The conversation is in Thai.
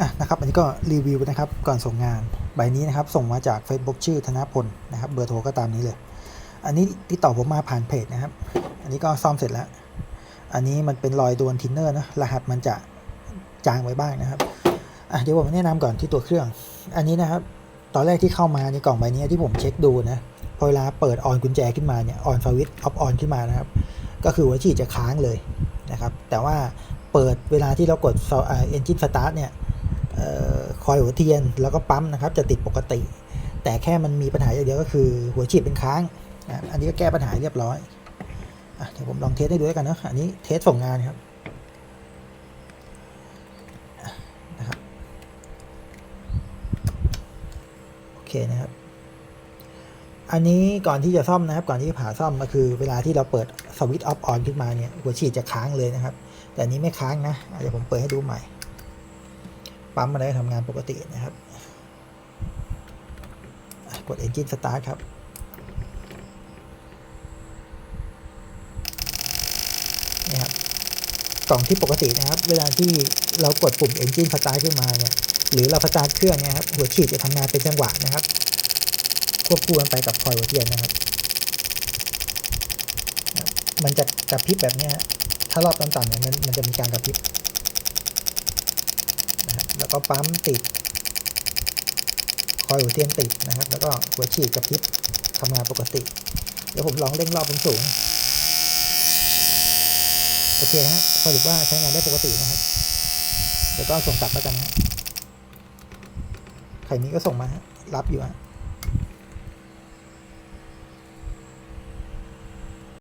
อะนะครับอันนี้ก็รีวิวนะครับก่อนส่งงานใบนี้นะครับส่งมาจาก Facebook ชื่อธนพลนะครับเบอร์โทรก็ตามนี้เลย อันนี้ติดต่อผมมาผ่านเพจนะครับ อันนี้ก็ซ่อมเสร็จแล้ว อันนี้มันเป็นรอยโดนทินเนอร์นะรหัสมันจะจางไว้บ้างนะครับอะเดี๋ยวผมแนะนำก่อนที่ตัวเครื่อง อันนี้นะครับตอนแรกที่เข้ามาในกล่องใบนี้ที่ผมเช็คดูนะพอเวลาเปิดออนกุญแจขึ้นมาเนี่ยออนสวิตช์ออฟออนขึ้นมานะครับก็คือหัวฉีดจะค้างเลยนะครับแต่ว่าเปิดเวลาที่เรากดเอนจินสตาร์ทเนี่ย คอยหัวเทียนแล้วก็ปั๊มนะครับจะติดปกติ แต่แค่มันมีปัญหาอย่างเดียวก็คือหัวฉีดเป็นค้างอันนี้ก็แก้ปัญหาเรียบร้อยอเดี๋ยวผมลองเทสให้ดูแล้วกันนะอันนี้เทสส่งงานครับนะครับโอเคนะครับ อันนี้ก่อนที่จะซ่อมนะครับ ก่อนที่จะผ่าซ่อมก็คือ เวลาที่เราเปิดสวิตช์ออฟออนขึ้นมาเนี่ยหัวฉีดจะค้างเลยนะครับ แต่อันนี้ไม่ค้างนะเดี๋ยวผมเปิดให้ดูใหม่ ปั๊มมาได้ทำงานปกตินะครับ กด Engine Start ครับนี่ครับกล่องที่ปกตินะครับ เวลาที่เรากดปุ่ม Engine Start ขึ้นมาเนี่ยหรือเราสตาร์ทเครื่องเนี่ยครับหัวฉีดจะทำงานเป็นจังหวะนะครับ ควบคู่กันไปกับคอยหัวเทียนนะครับ มันจะกระพริบแบบนี้ถ้ารอบต่ำๆเนี่ยมันมันจะมีการกระพริบ ก็ปั๊มติด คอยหัวเทียนติดนะครับ แล้วก็หัวฉีดกระพริบทำงานปกติ เดี๋ยวผมลองเร่งรอบบนสูง โอเคฮะสรุปว่าใช้งานได้ปกตินะครับ เดี๋ยวก็ส่งกลับแล้วกันฮะใครมีก็ส่งมาฮะรับอยู่ฮะ